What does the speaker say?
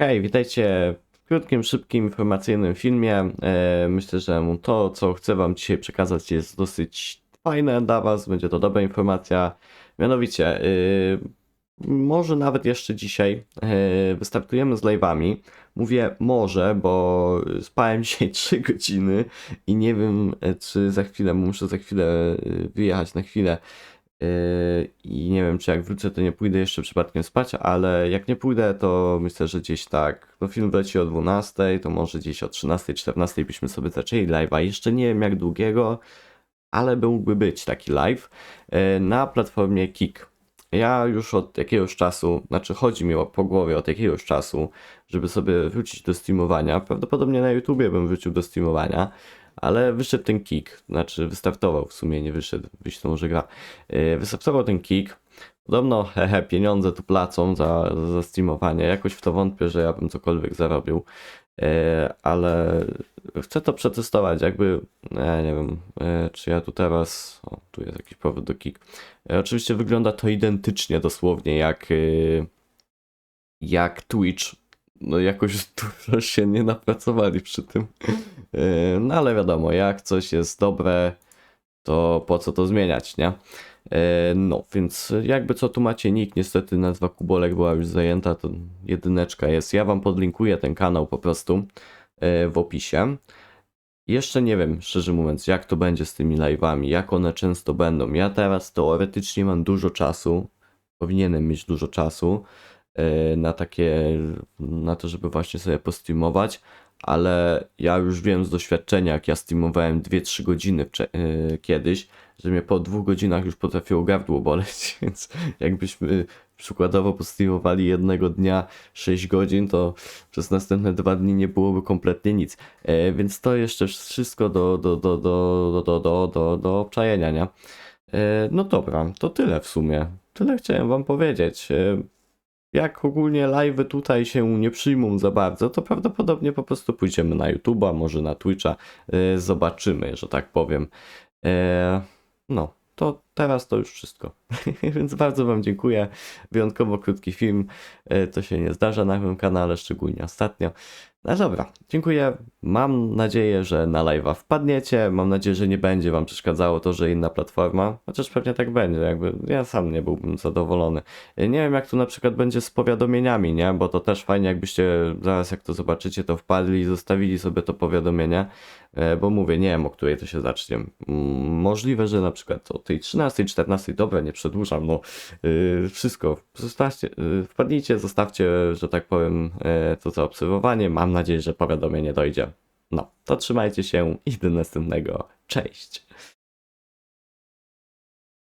Hej, witajcie w krótkim, szybkim, informacyjnym filmie. E, Myślę, że to, co chcę Wam dzisiaj przekazać, jest dosyć fajne dla Was. Będzie to dobra informacja. Mianowicie, y, może nawet jeszcze dzisiaj y, wystartujemy z live'ami. Mówię może, bo spałem dzisiaj 3 godziny i nie wiem, e, czy za chwilę, muszę za chwilę wyjechać na chwilę. Yy, I nie wiem, czy jak wrócę, to nie pójdę jeszcze przypadkiem spać, ale jak nie pójdę, to myślę, że gdzieś tak. No film leci o 12, to może gdzieś o 13, 14 byśmy sobie zaczęli live'a. Jeszcze nie wiem jak długiego, ale mógłby być taki live yy, na platformie Kik. Ja już od jakiegoś czasu, znaczy chodzi mi po głowie od jakiegoś czasu, żeby sobie wrócić do streamowania. Prawdopodobnie na YouTubie bym wrócił do streamowania, ale wyszedł ten kick, znaczy wystartował w sumie, nie wyszedł, wyjść to może gra. Yy, Wystartował ten kick. Podobno hehe, pieniądze tu placą za, za streamowanie. Jakoś w to wątpię, że ja bym cokolwiek zarobił. Yy, ale chcę to przetestować, jakby, ja nie wiem, czy ja tu teraz, o, tu jest jakiś powód do kick. Oczywiście wygląda to identycznie dosłownie jak, jak Twitch. No jakoś dużo się nie napracowali przy tym. Yy, No ale wiadomo, jak coś jest dobre, to po co to zmieniać, nie? E, No, więc jakby co tu macie nick, niestety nazwa Kubolek była już zajęta, to jedyneczka jest. Ja wam podlinkuję ten kanał po prostu e, w opisie. Jeszcze nie wiem, szczerze mówiąc, jak to będzie z tymi live'ami, jak one często będą. Ja teraz teoretycznie mam dużo czasu, powinienem mieć dużo czasu e, E, na takie, na to, żeby właśnie sobie posteamować, ale ja już wiem z doświadczenia, jak ja steamowałem 2-3 godziny e, kiedyś, że mnie po dwóch godzinach już potrafiło gardło boleć, więc jakbyśmy przykładowo posteamowali jednego dnia 6 godzin, to przez następne dwa dni nie byłoby kompletnie nic. E, więc to jeszcze wszystko do, do, do, do, do, do, do, do obczajenia, nie? No dobra, to tyle w sumie. Tyle chciałem wam powiedzieć. Jak ogólnie live'y tutaj się nie przyjmą za bardzo, to prawdopodobnie po prostu pójdziemy na YouTube'a, może na Twitcha, e, zobaczymy, że tak powiem. E, no, to teraz to już wszystko. Więc bardzo Wam dziękuję. Wyjątkowo krótki film. E, To się nie zdarza na moim kanale, szczególnie ostatnio. No dobra, dziękuję. Mam nadzieję, że na live'a wpadniecie. Mam nadzieję, że nie będzie Wam przeszkadzało to, że inna platforma. Chociaż pewnie tak będzie, jakby ja sam nie byłbym zadowolony. Nie wiem, jak tu na przykład będzie z powiadomieniami, nie? Bo to też fajnie, jakbyście zaraz jak to zobaczycie, to wpadli i zostawili sobie to powiadomienie. E, Bo mówię, nie wiem, o której to się zacznie. Możliwe, że na przykład o tej 13, 14, dobra, nie przedłużam, no yy, wszystko. Zostawcie, yy, wpadnijcie, zostawcie, że tak powiem, yy, to zaobserwowanie. Mam nadzieję, że powiadomienie dojdzie. No, to trzymajcie się i do następnego. Cześć!